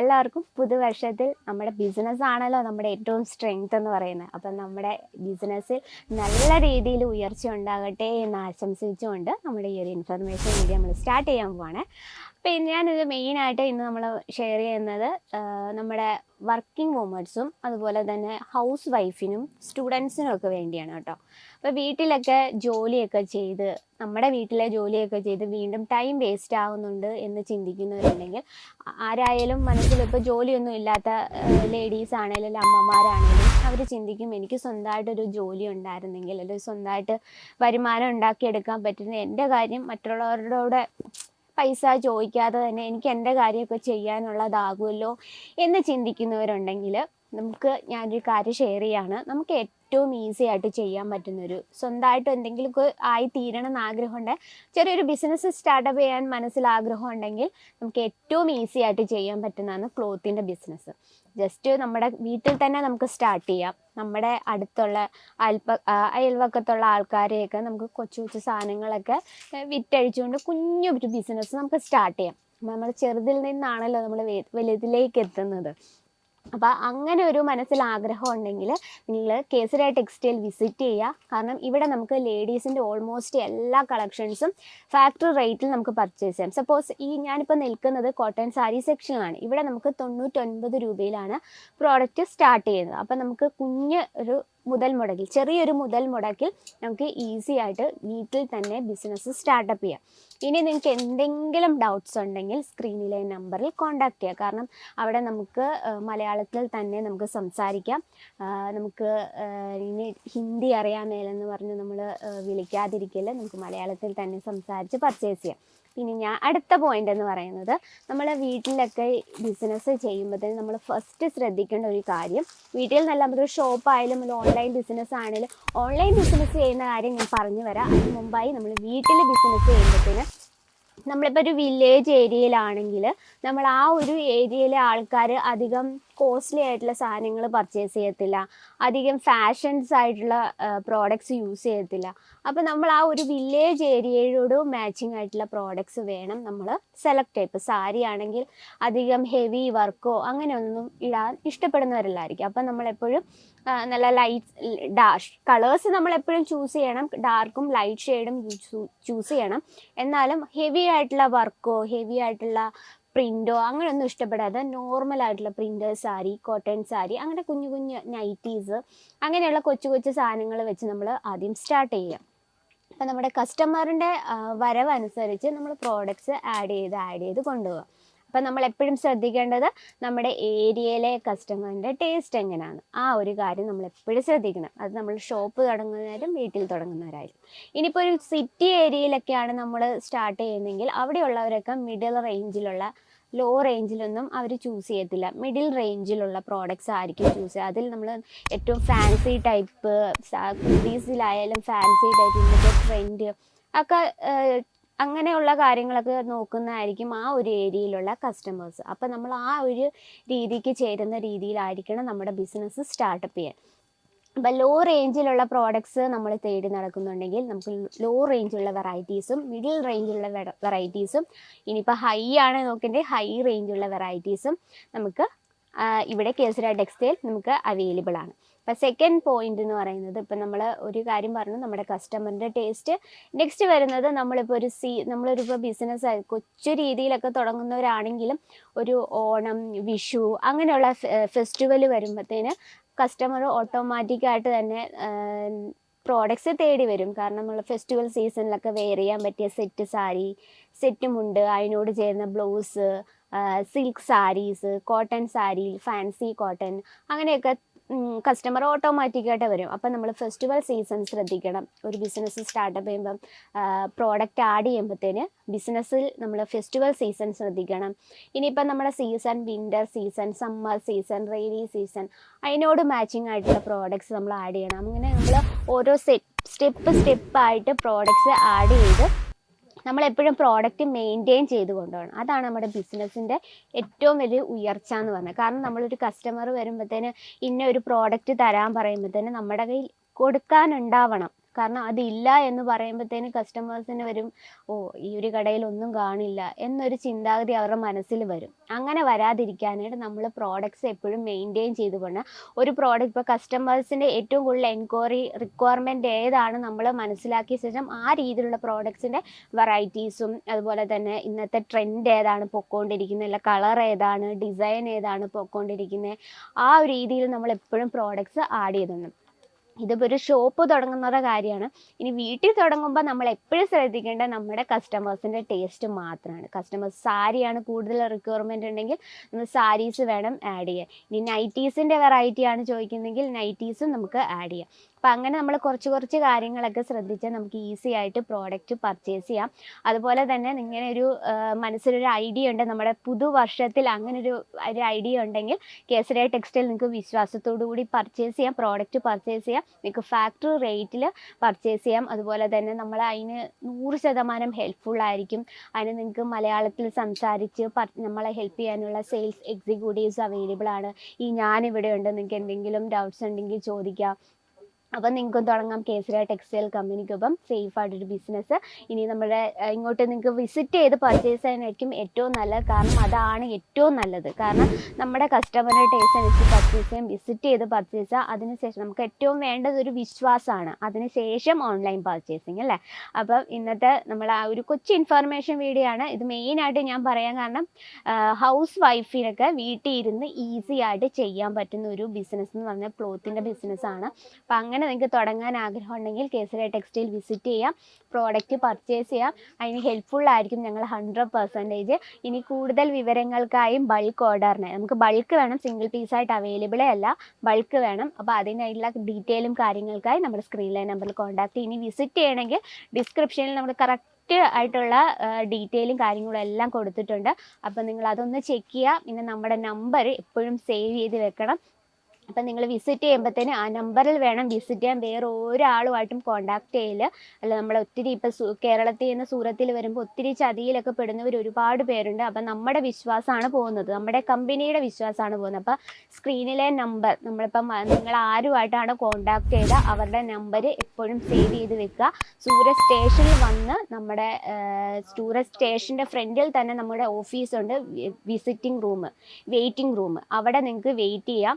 എല്ലാവർക്കും പുതുവർഷത്തിൽ നമ്മുടെ ബിസിനസ് ആണല്ലോ നമ്മുടെ ഏറ്റവും സ്ട്രെങ്ത് എന്ന് പറയുന്നത്. അപ്പം നമ്മുടെ ബിസിനസ്സിൽ നല്ല രീതിയിൽ ഉയർച്ച ഉണ്ടാകട്ടെ എന്ന് ആശംസിച്ചുകൊണ്ട് നമ്മുടെ ഈ ഒരു ഇൻഫർമേഷൻ വീഡിയോ നമ്മൾ സ്റ്റാർട്ട് ചെയ്യാൻ പോവാണ്. അപ്പം ഞാനിത് മെയിനായിട്ട് ഇന്ന് നമ്മൾ ഷെയർ ചെയ്യുന്നത് നമ്മുടെ വർക്കിംഗ് വുമൺസും അതുപോലെ തന്നെ ഹൗസ് വൈഫിനും സ്റ്റുഡൻസിനും ഒക്കെ വേണ്ടിയാണ് കേട്ടോ. അപ്പോൾ വീട്ടിലൊക്കെ ജോലിയൊക്കെ ചെയ്ത് നമ്മുടെ വീട്ടിലെ ജോലിയൊക്കെ ചെയ്ത് വീണ്ടും ടൈം വേസ്റ്റ് ആവുന്നുണ്ട് എന്ന് ചിന്തിക്കുന്നവരുണ്ടെങ്കിൽ ആരായാലും മനസ്സിൽ ഇപ്പോൾ ജോലിയൊന്നും ഇല്ലാത്ത ലേഡീസ് ആണെങ്കിലും അമ്മമാരാണെങ്കിലും അവർ ചിന്തിക്കും എനിക്ക് സ്വന്തമായിട്ടൊരു ജോലി ഉണ്ടായിരുന്നെങ്കിൽ അല്ലെങ്കിൽ സ്വന്തമായിട്ട് വരുമാനം ഉണ്ടാക്കിയെടുക്കാൻ പറ്റുന്ന എന്റെ കാര്യം മറ്റുള്ളവരുടെ പൈസ ചോദിക്കാതെ തന്നെ എനിക്ക് എന്റെ കാര്യമൊക്കെ ചെയ്യാനുള്ളതാകുമല്ലോ എന്ന് ചിന്തിക്കുന്നവരുണ്ടെങ്കിൽ നമുക്ക് ഞാനൊരു കാര്യം ഷെയർ ചെയ്യാണ്. നമുക്ക് ഏറ്റവും ഈസി ആയിട്ട് ചെയ്യാൻ പറ്റുന്നൊരു സ്വന്തമായിട്ട് എന്തെങ്കിലും ആയി തീരണം എന്ന് ആഗ്രഹമുണ്ട്. ചെറിയൊരു ബിസിനസ് സ്റ്റാർട്ടപ്പ് ചെയ്യാൻ മനസ്സിൽ ആഗ്രഹം ഉണ്ടെങ്കിൽ നമുക്ക് ഏറ്റവും ഈസി ആയിട്ട് ചെയ്യാൻ പറ്റുന്നതാണ് ക്ലോത്തിന്റെ ബിസിനസ് ജസ്റ്റ് നമ്മുടെ വീട്ടിൽ തന്നെ നമുക്ക് സ്റ്റാർട്ട് ചെയ്യാം. നമ്മുടെ അടുത്തുള്ള അയൽപ്പ അയൽവക്കത്തുള്ള ആൾക്കാരെയൊക്കെ നമുക്ക് കൊച്ചു കൊച്ചു സാധനങ്ങളൊക്കെ വിറ്റഴിച്ചുകൊണ്ട് കുഞ്ഞു ഒരു ബിസിനസ് നമുക്ക് സ്റ്റാർട്ട് ചെയ്യാം. നമ്മൾ ചെറുതിൽ നിന്നാണല്ലോ നമ്മൾ വലുതിലേക്ക് എത്തുന്നത്. അപ്പോൾ അങ്ങനെ ഒരു മനസ്സിൽ ആഗ്രഹം ഉണ്ടെങ്കിൽ നിങ്ങൾ കേസര ടെക്സ്റ്റൈൽ വിസിറ്റ് ചെയ്യുക കാരണം ഇവിടെ നമുക്ക് ലേഡീസിന്റെ ഓൾമോസ്റ്റ് എല്ലാ കളക്ഷൻസും ഫാക്ടറി റേറ്റിൽ നമുക്ക് പർച്ചേസ് ചെയ്യാം. സപ്പോസ് ഈ ഞാനിപ്പോൾ നിൽക്കുന്നത് കോട്ടൺ സാരി സെക്ഷനിലാണ് ഇവിടെ നമുക്ക് തൊണ്ണൂറ്റൊൻപത് രൂപയിലാണ് പ്രോഡക്റ്റ് സ്റ്റാർട്ട് ചെയ്യുന്നത്. അപ്പോൾ നമുക്ക് കുഞ്ഞ് ഒരു മുതൽ മുടക്കിൽ ചെറിയൊരു മുതൽ മുടക്കിൽ നമുക്ക് ഈസി ആയിട്ട് വീട്ടിൽ തന്നെ ബിസിനസ് സ്റ്റാർട്ടപ്പ് ചെയ്യാം. ഇനി നിങ്ങൾക്ക് എന്തെങ്കിലും ഡൗട്ട്സ് ഉണ്ടെങ്കിൽ സ്ക്രീനിലെ നമ്പറിൽ കോൺടാക്ട് ചെയ്യുക കാരണം അവിടെ നമുക്ക് മലയാളത്തിൽ തന്നെ നമുക്ക് സംസാരിക്കാം. നമുക്ക് ഇനി ഹിന്ദി അറിയാൻ മേലെന്ന് പറഞ്ഞ് നമ്മൾ വിളിക്കാതിരിക്കില്ല നമുക്ക് മലയാളത്തിൽ തന്നെ സംസാരിച്ച് പർച്ചേസ് ചെയ്യാം. പിന്നെ ഞാൻ അടുത്ത പോയിന്റ് എന്ന് പറയുന്നത് നമ്മൾ വീട്ടിലൊക്കെ ബിസിനസ് ചെയ്യുമ്പോഴത്തേന് നമ്മൾ ഫസ്റ്റ് ശ്രദ്ധിക്കേണ്ട ഒരു കാര്യം വീട്ടിൽ നല്ല നമുക്ക് ഷോപ്പായാലും ഒരു ഓൺലൈൻ ബിസിനസ് ആണെങ്കിലും ഓൺലൈൻ ബിസിനസ് ചെയ്യുന്ന കാര്യം ഞാൻ പറഞ്ഞു വരാം. അതിന് മുമ്പായി നമ്മൾ വീട്ടിൽ ബിസിനസ് ചെയ്യുമ്പോഴത്തേന് നമ്മളിപ്പോൾ ഒരു വില്ലേജ് ഏരിയയിലാണെങ്കിൽ നമ്മൾ ആ ഒരു ഏരിയയിലെ ആൾക്കാർ അധികം കോസ്റ്റ്ലി ആയിട്ടുള്ള സാധനങ്ങൾ പർച്ചേസ് ചെയ്യത്തില്ല. അധികം ഫാഷൻസ് ആയിട്ടുള്ള പ്രോഡക്ട്സ് യൂസ് ചെയ്യത്തില്ല. അപ്പോൾ നമ്മൾ ആ ഒരു വില്ലേജ് ഏരിയയോട് മാച്ചിങ് ആയിട്ടുള്ള പ്രോഡക്ട്സ് വേണം നമ്മൾ സെലക്ട് ചെയ്യുക ഇപ്പോൾ സാരി ആണെങ്കിൽ അധികം ഹെവി വർക്കോ അങ്ങനെയൊന്നും ഇടാൻ ഇഷ്ടപ്പെടുന്നവരല്ലായിരിക്കും. അപ്പോൾ നമ്മളെപ്പോഴും നല്ല ലൈറ്റ് ഡാഷ് കളേഴ്സ് നമ്മൾ എപ്പോഴും ചൂസ് ചെയ്യണം ഡാർക്കും ലൈറ്റ് ഷെയ്ഡും ചൂസ് ചെയ്യണം. എന്നാലും ഹെവി ആയിട്ടുള്ള വർക്കോ ഹെവി ആയിട്ടുള്ള പ്രിന്റോ അങ്ങനെയൊന്നും ഇഷ്ടപ്പെടാതെ നോർമൽ ആയിട്ടുള്ള പ്രിന്റ് സാരി കോട്ടൺ സാരി അങ്ങനെ കുഞ്ഞു കുഞ്ഞു നൈറ്റീസ് അങ്ങനെയുള്ള കൊച്ചു കൊച്ചു സാധനങ്ങൾ വെച്ച് നമ്മൾ ആദ്യം സ്റ്റാർട്ട് ചെയ്യാം അപ്പം നമ്മുടെ കസ്റ്റമറിന്റെ വരവനുസരിച്ച് നമ്മൾ പ്രോഡക്റ്റ്സ് ആഡ് ചെയ്ത് ആഡ് ചെയ്ത് കൊണ്ടുപോകാം അപ്പം നമ്മൾ എപ്പോഴും ശ്രദ്ധിക്കേണ്ടത് നമ്മുടെ ഏരിയയിലെ കസ്റ്റമറിന്റെ ടേസ്റ്റ് എങ്ങനെയാണ്? ആ ഒരു കാര്യം നമ്മൾ എപ്പോഴും ശ്രദ്ധിക്കണം. അത് നമ്മൾ ഷോപ്പ് തുടങ്ങുന്നവരും വീട്ടിൽ തുടങ്ങുന്നവരായാലും. ഇനിയിപ്പോൾ ഒരു സിറ്റി ഏരിയയിലൊക്കെയാണ് നമ്മൾ സ്റ്റാർട്ട് ചെയ്യുന്നതെങ്കിൽ അവിടെയുള്ളവരൊക്കെ മിഡിൽ റേഞ്ചിലുള്ള ലോ റേഞ്ചിലൊന്നും അവർ ചൂസ് ചെയ്യത്തില്ല. മിഡിൽ റേഞ്ചിലുള്ള പ്രോഡക്റ്റ്സ് ആയിരിക്കും ചൂസ് ചെയ്യുക. അതിൽ നമ്മൾ ഏറ്റവും ഫാൻസി ടൈപ്പ് കുട്ടീസിലായാലും ഫാൻസി ടൈപ്പ് ഇന്നത്തെ ട്രെൻഡ് ഒക്കെ അങ്ങനെയുള്ള കാര്യങ്ങളൊക്കെ നോക്കുന്നതായിരിക്കും ആ ഒരു ഏരിയയിലുള്ള കസ്റ്റമേഴ്സ് അപ്പം നമ്മൾ ആ ഒരു രീതിക്ക് ചേരുന്ന രീതിയിലായിരിക്കണം നമ്മുടെ ബിസിനസ് സ്റ്റാർട്ടപ്പ് ചെയ്യാൻ. അപ്പം ലോ റേഞ്ചിലുള്ള പ്രോഡക്ട്സ് നമ്മൾ തേടി നടക്കുന്നുണ്ടെങ്കിൽ നമുക്ക് ലോ റേഞ്ചുള്ള വെറൈറ്റീസും മിഡിൽ റേഞ്ചുള്ള വെറൈറ്റീസും ഇനിയിപ്പോൾ ഹൈ ആണ് നോക്കേണ്ടത് ഹൈ റേഞ്ചുള്ള വെറൈറ്റീസും നമുക്ക് ഇവിടെ കേസര ടെക്സ്റ്റൈൽ നമുക്ക് അവൈലബിൾ ആണ്. ഇപ്പം സെക്കൻഡ് പോയിന്റ് എന്ന് പറയുന്നത് ഇപ്പം നമ്മൾ ഒരു കാര്യം പറഞ്ഞു നമ്മുടെ കസ്റ്റമറിന്റെ ടേസ്റ്റ് നെക്സ്റ്റ് വരുന്നത് നമ്മളിപ്പോൾ ഒരു സീ നമ്മളൊരു ഇപ്പോൾ ബിസിനസ് കൊച്ചു രീതിയിലൊക്കെ തുടങ്ങുന്നവരാണെങ്കിലും ഒരു ഓണം വിഷു അങ്ങനെയുള്ള ഫെസ്റ്റിവൽ വരുമ്പോഴത്തേന് കസ്റ്റമർ ഓട്ടോമാറ്റിക്കായിട്ട് തന്നെ പ്രോഡക്ട്സ് തേടി വരും. കാരണം നമ്മൾ ഫെസ്റ്റിവൽ സീസണിലൊക്കെ വെയർ ചെയ്യാൻ പറ്റിയ സെറ്റ് സാരി സെറ്റ് മുണ്ട് അതിനോട് ചേരുന്ന blouse silk saris cotton sari fancy cotton അങ്ങനെയൊക്കെ കസ്റ്റമർ ഓട്ടോമാറ്റിക്കായിട്ട് വരും. അപ്പം നമ്മൾ ഫെസ്റ്റിവൽ സീസൺ ശ്രദ്ധിക്കണം. ഒരു ബിസിനസ് സ്റ്റാർട്ടപ്പ് ചെയ്യുമ്പം പ്രോഡക്റ്റ് ആഡ് ചെയ്യുമ്പോഴത്തേന് ബിസിനസ്സിൽ നമ്മൾ ഫെസ്റ്റിവൽ സീസൺ ശ്രദ്ധിക്കണം. ഇനിയിപ്പം നമ്മുടെ season winter season summer season rainy season അതിനോട് മാച്ചിങ് ആയിട്ടുള്ള പ്രോഡക്റ്റ്സ് നമ്മൾ ആഡ് ചെയ്യണം. അങ്ങനെ നമ്മൾ ഓരോ സെറ്റ് സ്റ്റെപ്പ് സ്റ്റെപ്പായിട്ട് പ്രോഡക്റ്റ്സ് ആഡ് ചെയ്ത് നമ്മൾ എപ്പോഴും പ്രോഡക്റ്റ് മെയിന്റെയിൻ ചെയ്ത് കൊണ്ടുപോകണം അതാണ് നമ്മുടെ ബിസിനസ്സിന്റെ ഏറ്റവും വലിയ ഉയർച്ച എന്ന് പറഞ്ഞത്. കാരണം നമ്മളൊരു കസ്റ്റമർ വരുമ്പോഴത്തേന് ഇന്ന ഒരു പ്രോഡക്റ്റ് തരാൻ പറയുമ്പോഴത്തേന് നമ്മുടെ കയ്യിൽ കൊടുക്കാനുണ്ടാവണം. കാരണം അതില്ല എന്ന് പറയുമ്പോഴത്തേന് കസ്റ്റമേഴ്സിന് വരും ഓ ഈ ഒരു കടയിൽ ഒന്നും കാണില്ല എന്നൊരു ചിന്താഗതി അവരുടെ മനസ്സിൽ വരും. അങ്ങനെ വരാതിരിക്കാനായിട്ട് നമ്മൾ പ്രോഡക്ട്സ് എപ്പോഴും മെയിന്റെയിൻ ചെയ്ത് കൊണ്ട് ഒരു പ്രോഡക്റ്റ് ഇപ്പോൾ കസ്റ്റമേഴ്സിന്റെ ഏറ്റവും കൂടുതൽ എൻക്വയറി റിക്വയർമെന്റ് ഏതാണ് നമ്മൾ മനസ്സിലാക്കിയ ശേഷം ആ രീതിയിലുള്ള പ്രോഡക്ട്സിന്റെ വെറൈറ്റീസും അതുപോലെ തന്നെ ഇന്നത്തെ ട്രെൻഡ് ഏതാണ് പൊക്കോണ്ടിരിക്കുന്നത് അല്ല കളർ ഏതാണ് ഡിസൈൻ ഏതാണ് പൊക്കോണ്ടിരിക്കുന്നത് ആ ഒരു രീതിയിൽ നമ്മൾ എപ്പോഴും പ്രോഡക്ട്സ് ആഡ് ചെയ്തിട്ടുണ്ട് ഇതിപ്പോൾ ഒരു ഷോപ്പ് തുടങ്ങുന്നവരുടെ കാര്യമാണ്. ഇനി വീട്ടിൽ തുടങ്ങുമ്പോൾ നമ്മൾ എപ്പോഴും ശ്രദ്ധിക്കേണ്ട നമ്മുടെ കസ്റ്റമേഴ്സിന്റെ ടേസ്റ്റ് മാത്രമാണ് കസ്റ്റമേഴ്സ് സാരിയാണ് കൂടുതൽ റിക്വയർമെന്റ് ഉണ്ടെങ്കിൽ നമ്മൾ സാരീസ് വേണം ആഡ് ചെയ്യാൻ. ഇനി നൈറ്റീസിന്റെ വെറൈറ്റി ആണ് ചോദിക്കുന്നതെങ്കിൽ നൈറ്റീസും നമുക്ക് ആഡ് ചെയ്യാം. അപ്പം അങ്ങനെ നമ്മൾ കുറച്ച് കുറച്ച് കാര്യങ്ങളൊക്കെ ശ്രദ്ധിച്ചാൽ നമുക്ക് ഈസി ആയിട്ട് പ്രോഡക്റ്റ് പർച്ചേസ് ചെയ്യാം. അതുപോലെ തന്നെ ഇങ്ങനെ ഒരു മനസ്സിലൊരു ഐഡിയ ഉണ്ട് നമ്മുടെ പുതുവർഷത്തിൽ അങ്ങനെ ഒരു ഒരു ഐഡിയ ഉണ്ടെങ്കിൽ കേസരിയ ടെക്സ്റ്റൈൽ നിങ്ങൾക്ക് വിശ്വാസത്തോടു കൂടി പർച്ചേസ് ചെയ്യാം പ്രോഡക്റ്റ് പർച്ചേസ് ചെയ്യാം നിങ്ങൾക്ക് ഫാക്ടറി റേറ്റിൽ പർച്ചേസ് ചെയ്യാം. അതുപോലെ തന്നെ നമ്മൾ അതിന് നൂറ് ശതമാനം ഹെൽപ്ഫുൾ ആയിരിക്കും. അതിന് നിങ്ങൾക്ക് മലയാളത്തിൽ സംസാരിച്ച് നമ്മളെ ഹെൽപ്പ് ചെയ്യാനുള്ള സെയിൽസ് എക്സിക്യൂട്ടീവ്സ് അവൈലബിൾ ആണ്. ഈ ഞാനിവിടെ ഉണ്ട് നിങ്ങൾക്ക് എന്തെങ്കിലും ഡൗട്ട്സ് ഉണ്ടെങ്കിൽ ചോദിക്കാം. അപ്പം നിങ്ങൾക്കും തുടങ്ങാം. കേസര ടെക്സ്റ്റൈൽ കമ്പനിക്കൊപ്പം സേഫ് ആയിട്ടൊരു ബിസിനസ് ഇനി നമ്മുടെ ഇങ്ങോട്ട് നിങ്ങൾക്ക് വിസിറ്റ് ചെയ്ത് പർച്ചേസ് ചെയ്യാനായിരിക്കും ഏറ്റവും നല്ലത് കാരണം. അതാണ് ഏറ്റവും നല്ലത്. കാരണം നമ്മുടെ കസ്റ്റമറുടെ ടേസ്റ്റ് അനുസരിച്ച് പർച്ചേസ് ചെയ്യാം വിസിറ്റ് ചെയ്ത് പർച്ചേസ് ചെയ്യാം. അതിനുശേഷം നമുക്ക് ഏറ്റവും വേണ്ടത് ഒരു വിശ്വാസമാണ്. അതിനുശേഷം ഓൺലൈൻ പർച്ചേസിങ് അല്ലേ? അപ്പം ഇന്നത്തെ നമ്മൾ ആ ഒരു കൊച്ചു ഇൻഫർമേഷൻ വീഡിയോ ആണ്. ഇത് മെയിനായിട്ട് ഞാൻ പറയാൻ കാരണം ഹൗസ് വൈഫിനൊക്കെ വീട്ടിൽ ഇരുന്ന് ഈസി ആയിട്ട് ചെയ്യാൻ പറ്റുന്ന ഒരു ബിസിനസ് എന്ന് പറഞ്ഞാൽ ക്ലോത്തിന്റെ ബിസിനസ്സാണ് അപ്പം അങ്ങനെ നിങ്ങൾക്ക് തുടങ്ങാൻ ആഗ്രഹം ഉണ്ടെങ്കിൽ കേസരിയ ടെക്സ്റ്റൈൽ വിസിറ്റ് ചെയ്യാം പ്രോഡക്റ്റ് പർച്ചേസ് ചെയ്യാം. അതിന് ഹെൽപ്ഫുൾ ആയിരിക്കും ഞങ്ങൾ ഹൺഡ്രഡ് പെർസെന്റേജ് ഇനി കൂടുതൽ വിവരങ്ങൾക്കായും ബൾക്ക് ഓർഡറിന് നമുക്ക് ബൾക്ക് വേണം സിംഗിൾ പീസായിട്ട് അവൈലബിളേ അല്ല. ബൾക്ക് വേണം. അപ്പോൾ അതിനായിട്ടുള്ള ഡീറ്റെയിലും കാര്യങ്ങൾക്കായി നമ്മുടെ സ്ക്രീനിലെ നമ്പറിൽ കോൺടാക്ട് ഇനി വിസിറ്റ് ചെയ്യണമെങ്കിൽ ഡിസ്ക്രിപ്ഷനിൽ നമ്മൾ കറക്റ്റ് ആയിട്ടുള്ള ഡീറ്റെയിലും കാര്യങ്ങളും എല്ലാം കൊടുത്തിട്ടുണ്ട്. അപ്പോൾ നിങ്ങൾ അതൊന്ന് ചെക്ക് ചെയ്യുക പിന്നെ നമ്മുടെ നമ്പർ എപ്പോഴും സേവ് ചെയ്ത് വെക്കണം. അപ്പം നിങ്ങൾ വിസിറ്റ് ചെയ്യുമ്പോഴത്തേന് ആ നമ്പറിൽ വേണം വിസിറ്റ് ചെയ്യാൻ. വേറെ ഒരാളുമായിട്ടും കോണ്ടാക്ട് ചെയ്യില്ല അല്ല നമ്മൾ ഒത്തിരി ഇപ്പൊ കേരളത്തിൽ നിന്ന് സൂറത്തിൽ വരുമ്പോൾ ഒത്തിരി ചതിയിലൊക്കെ പെടുന്നവർ ഒരുപാട് പേരുണ്ട്. അപ്പം നമ്മുടെ വിശ്വാസമാണ് പോകുന്നത്. നമ്മുടെ കമ്പനിയുടെ വിശ്വാസമാണ് പോകുന്നത്. അപ്പം സ്ക്രീനിലെ നമ്പർ നമ്മളിപ്പം നിങ്ങൾ ആരുമായിട്ടാണ് കോണ്ടാക്ട് ചെയ്ത അവരുടെ നമ്പർ എപ്പോഴും സേവ് ചെയ്ത് വെക്കുക. സൂരത് സ്റ്റേഷനിൽ വന്ന് നമ്മുടെ സൂരത് സ്റ്റേഷന്റെ ഫ്രണ്ടിൽ തന്നെ നമ്മുടെ ഓഫീസുണ്ട് വിസിറ്റിംഗ് റൂം വെയിറ്റിംഗ് റൂം അവിടെ നിങ്ങൾക്ക് വെയിറ്റ് ചെയ്യാം.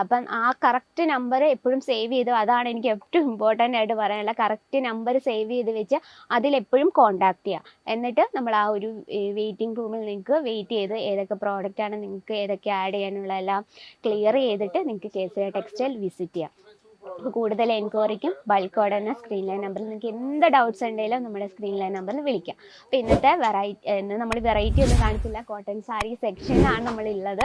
അപ്പം ആ കറക്റ്റ് നമ്പർ എപ്പോഴും സേവ് ചെയ്ത് അതാണ് എനിക്ക് ഏറ്റവും ഇമ്പോർട്ടന്റ് ആയിട്ട് പറയാനുള്ള കറക്റ്റ് നമ്പർ സേവ് ചെയ്ത് വെച്ച് അതിലെപ്പോഴും കോണ്ടാക്ട് ചെയ്യുക എന്നിട്ട് നമ്മൾ ആ ഒരു വെയിറ്റിംഗ് റൂമിൽ നിങ്ങൾക്ക് വെയിറ്റ് ചെയ്ത് ഏതൊക്കെ പ്രോഡക്റ്റാണ് നിങ്ങൾക്ക് ഏതൊക്കെ ആഡ് ചെയ്യാനുള്ള എല്ലാം ക്ലിയർ ചെയ്തിട്ട് നിങ്ങൾക്ക് കേസരി ടെക്സ്റ്റൈൽ വിസിറ്റ് ചെയ്യാം. കൂടുതൽ എൻക്വയറിക്കും ബൾക്ക് ഓർഡറിന് സ്ക്രീൻ ലൈൻ നമ്പറിൽ നിങ്ങൾക്ക് എന്ത് ഡൗട്ട്സ് ഉണ്ടെങ്കിലും നമ്മുടെ സ്ക്രീൻ ലൈൻ നമ്പറിൽ വിളിക്കാം. അപ്പോൾ ഇന്നത്തെ വെറൈറ്റി ഇന്ന് നമ്മൾ വെറൈറ്റി ഒന്നും കാണിച്ചില്ല. കോട്ടൺ സാരി സെക്ഷനാണ് നമ്മളുള്ളത്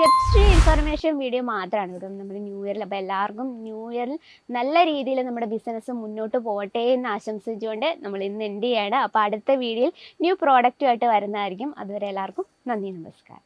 ജസ്റ്റ് ഇൻഫർമേഷൻ വീഡിയോ മാത്രമാണ്. ഇത് നമ്മൾ ന്യൂ ഇയറിൽ അപ്പോൾ എല്ലാവർക്കും ന്യൂ ഇയറിൽ നല്ല രീതിയിൽ നമ്മുടെ ബിസിനസ് മുന്നോട്ട് പോകട്ടെ എന്ന് ആശംസിച്ചുകൊണ്ട് നമ്മൾ ഇന്ന് എൻഡ് ചെയ്യാണ്. അപ്പോൾ അടുത്ത വീഡിയോയിൽ ന്യൂ പ്രോഡക്റ്റുമായിട്ട് വരുന്നതായിരിക്കും. അതുവരെ എല്ലാവർക്കും നന്ദി നമസ്കാരം.